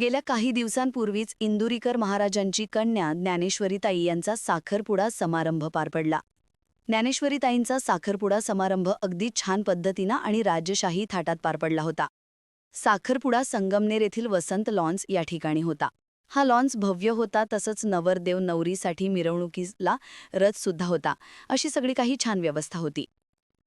गेल्या काही दिवसांपूर्वीच इंदुरीकर महाराजांची कन्या ज्ञानेश्वरीताई यांचा साखरपुडा समारंभ पार पडला. ज्ञानेश्वरीताईंचा साखरपुडा समारंभ अगदी छान पद्धतीनं आणि राजशाही थाटात पार पडला होता. साखरपुडा संगमनेर येथील वसंत लॉन्स या ठिकाणी होता. हा लॉन्स भव्य होता तसंच नवरदेव नवरीसाठी मिरवणुकीला रथसुद्धा होता. अशी सगळी काही छान व्यवस्था होती.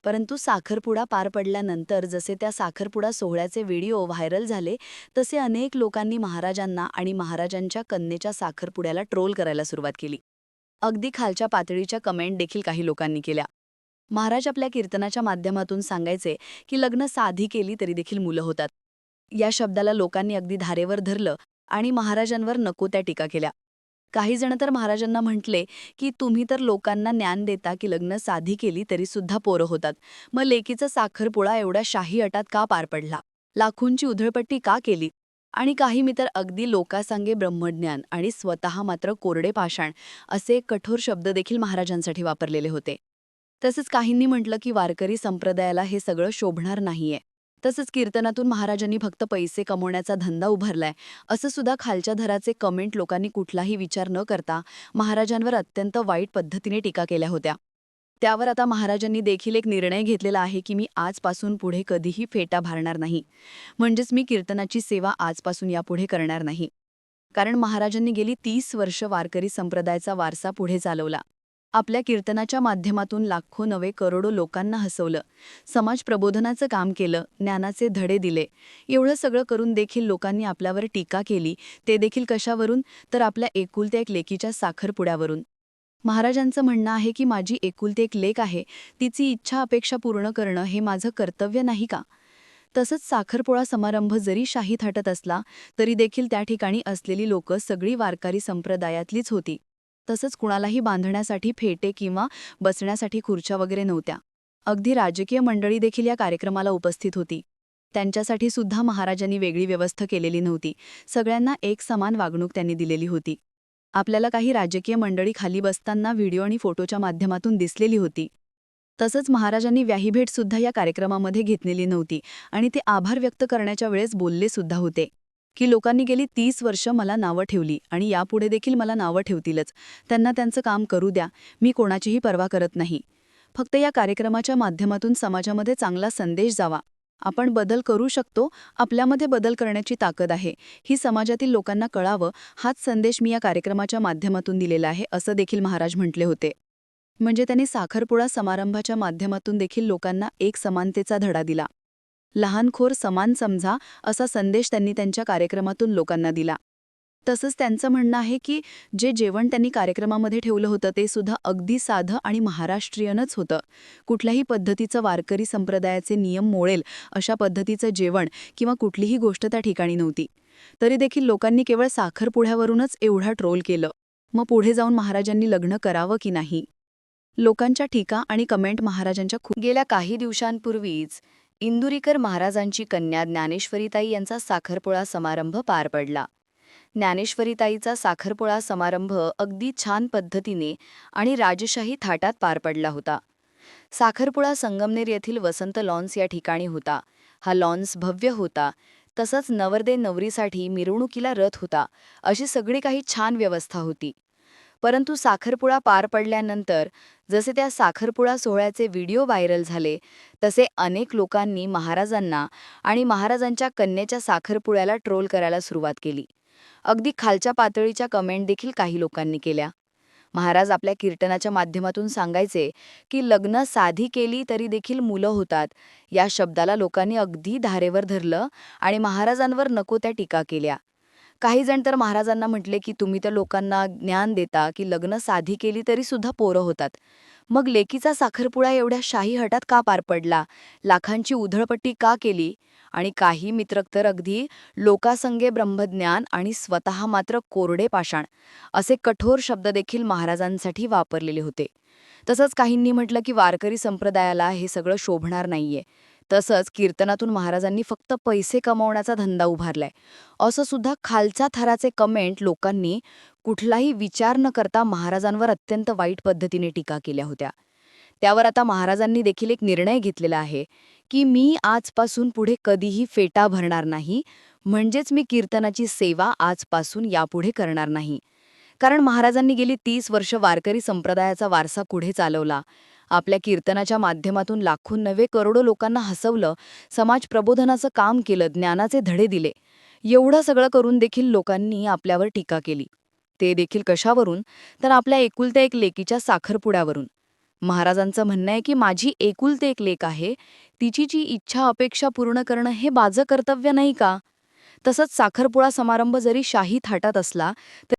परंतु साखरपुडा पार पडल्यानंतर जसे त्या साखरपुडा सोहळ्याचे व्हिडिओ व्हायरल झाले तसे अनेक लोकांनी महाराजांना आणि महाराजांच्या कन्येच्या साखरपुड्याला ट्रोल करायला सुरुवात केली. अगदी खालच्या पातळीच्या कमेंट देखील काही लोकांनी केल्या. महाराज आपल्या कीर्तनाच्या माध्यमातून सांगायचे की लग्न साधी केली तरी देखील मुलं होतात. या शब्दाला लोकांनी अगदी धारेवर धरलं आणि महाराजांवर नको त्या टीका केल्या. काही जण तर महाराजांना म्हटले की तुम्ही तर लोकांना ज्ञान देता की लग्न साधी केली तरी सुद्धा पोरं होतात. मग लेकीचा साखरपुळा एवढ्या शाही अटात का पार पडला? लाखोंची उधळपट्टी का केली? आणि काही मी तर अगदी लोकासांगे ब्रह्मज्ञान आणि स्वतः मात्र कोरडे पाषाण असे कठोर शब्द देखील महाराजांसाठी वापरलेले होते. तसंच काहींनी म्हटलं की वारकरी संप्रदायाला हे सगळं शोभणार नाहीये. तसंच कीर्तनातून महाराजांनी फक्त पैसे कमवण्याचा धंदा उभारलाय. असं सुद्धा खालच्या धराचे कमेंट लोकांनी कुठलाही विचार न करता महाराजांवर अत्यंत वाईट पद्धतीने टीका केल्या होत्या. त्यावर आता महाराजांनी देखील एक निर्णय घेतलेला आहे की मी आजपासून पुढे कधीही फेटा भारणार नाही. म्हणजेच मी कीर्तनाची सेवा आजपासून यापुढे करणार नाही. कारण महाराजांनी गेली तीस वर्ष वारकरी संप्रदायाचा वारसा पुढे चालवला. आपल्या कीर्तनाच्या माध्यमातून लाखो नवे करोडो लोकांना हसवलं. समाज प्रबोधनाचं काम केलं ज्ञानाचे धडे दिले. एवढं सगळं करून देखील लोकांनी आपल्यावर टीका केली. ते देखील कशावरून? तर आपल्या एकुलत्या एक लेकीच्या साखरपुड्यावरून. महाराजांचं म्हणणं आहे की माझी एकुलती एक लेख आहे. तिची इच्छा अपेक्षा पूर्ण करणं हे माझं कर्तव्य नाही का? तसंच साखरपोळा समारंभ जरी शाही थाटत असला तरी देखील त्या ठिकाणी असलेली लोकं सगळी वारकरी संप्रदायातलीच होती. तसंच कुणालाही बांधण्यासाठी फेटे किंवा बसण्यासाठी खुर्च्या वगैरे नव्हत्या. अगदी राजकीय मंडळी देखील या कार्यक्रमाला उपस्थित होती. त्यांच्यासाठी सुद्धा महाराजांनी वेगळी व्यवस्था केलेली नव्हती. सगळ्यांना एक समान वागणूक त्यांनी दिलेली होती. आपल्याला काही राजकीय मंडळी खाली बसताना व्हिडिओ आणि फोटोच्या माध्यमातून दिसलेली होती. तसंच महाराजांनी व्याहीभेट सुद्धा या कार्यक्रमामध्ये घेतलेली नव्हती आणि ते आभार व्यक्त करण्याच्या वेळेस बोलले सुद्धा होते. की लोकांनी गेली तीस वर्ष मला नावं ठेवली आणि यापुढे देखील मला नावं ठेवतीलच. त्यांना त्यांचं काम करू द्या. मी कोणाचीही पर्वा करत नाही. फक्त या कार्यक्रमाच्या माध्यमातून समाजामध्ये चांगला संदेश जावा. आपण बदल करू शकतो. आपल्यामध्ये बदल करण्याची ताकद आहे. ही समाजातील लोकांना कळावं. हाच संदेश मी या कार्यक्रमाच्या माध्यमातून दिलेला आहे असं देखील महाराज म्हटले होते. म्हणजे त्यांनी साखरपुडा समारंभाच्या माध्यमातून देखील लोकांना एक समानतेचा धडा दिला. लहानखोर समान समजा असा संदेश त्यांनी त्यांच्या कार्यक्रमातून लोकांना दिला. तसंच त्यांचं म्हणणं आहे की जे जेवण त्यांनी कार्यक्रमामध्ये ठेवलं होतं ते सुद्धा अगदी साधं आणि महाराष्ट्रीयनच होतं. कुठल्याही पद्धतीचं वारकरी संप्रदायाचे नियम मोळेल अशा पद्धतीचं जेवण किंवा कुठलीही गोष्ट त्या ठिकाणी नव्हती. तरी देखील लोकांनी केवळ साखरपुड्यावरूनच एवढा ट्रोल केलं. मग पुढे जाऊन महाराजांनी लग्न करावं की नाही? लोकांच्या टीका आणि कमेंट महाराजांच्या खूप गेल्या काही दिवसांपूर्वीच इंदुरीकर महाराजांची कन्या ज्ञानेश्वरीताई यांचा साखरपोळा समारंभ पार पडला. ज्ञानेश्वरीताईचा साखरपोळा समारंभ अगदी छान पद्धतीने आणि राजशाही थाटात पार पडला होता. साखरपुळा संगमनेर येथील वसंत लॉन्स या ठिकाणी होता. हा लॉन्स भव्य होता. तसंच नवरदे नवरीसाठी मिरवणुकीला रथ होता. अशी सगळी काही छान व्यवस्था होती. परंतु साखरपुडा पार पडल्यानंतर जसे त्या साखरपुडा सोहळ्याचे व्हिडिओ व्हायरल झाले तसे अनेक लोकांनी महाराजांना आणि महाराजांच्या कन्येच्या साखरपुड्याला ट्रोल करायला सुरुवात केली. अगदी खालच्या पातळीच्या कमेंट देखील काही लोकांनी केल्या. महाराज आपल्या कीर्तनाच्या माध्यमातून सांगायचे की लग्न साधी केली तरी देखील मुलं होतात या शब्दाला लोकांनी अगदी धारेवर धरलं आणि महाराजांवर नको त्या टीका केल्या. काही जण तर महाराजांना म्हटले की तुम्ही तर लोकांना ज्ञान देता की लग्न साधी केली तरी सुद्धा पोरं होतात. मग लेकीचा साखरपुडा एवढ्या शाही हटात का पार पडला? लाखांची उधळपट्टी का केली? आणि काही मित्र तर अगदी लोकासंगे ब्रह्मज्ञान आणि स्वतः मात्र कोरडे पाषाण असे कठोर शब्द देखील महाराजांसाठी वापरलेले होते. तसंच काहींनी म्हटलं की वारकरी संप्रदायाला हे सगळं शोभणार नाहीये. तसंच कीर्तनातून महाराजांनी फक्त पैसे कमवण्याचा धंदा उभारलाय. असं सुद्धा खालच्या थराचे कमेंट लोकांनी कुठलाही विचार न करता महाराजांवर अत्यंत वाईट पद्धतीने टीका केल्या होत्या. त्यावर आता महाराजांनी देखील एक निर्णय घेतलेला आहे की मी आजपासून पुढे कधीही फेटा भरणार नाही म्हणजेच मी कीर्तनाची सेवा आजपासून यापुढे करणार नाही. कारण महाराजांनी गेली तीस वर्ष वारकरी संप्रदायाचा वारसा पुढे चालवला? आपल्या कीर्तनाच्या माध्यमातून लाखो नवे करोडो लोकांना हसवलं समाज प्रबोधनाचं काम केलं ज्ञानाचे धडे दिले. एवढं सगळं करून देखील लोकांनी आपल्यावर टीका केली. ते देखील कशावरून? तर आपल्या एकुलत्या एक लेकीच्या साखरपुड्यावरून. महाराजांचं म्हणणं आहे की माझी एकुलते एक लेक आहे. तिची जी इच्छा अपेक्षा पूर्ण करणं हे बाजं कर्तव्य नाही का? तसंच साखरपुडा समारंभ जरी शाही थाटात असला तर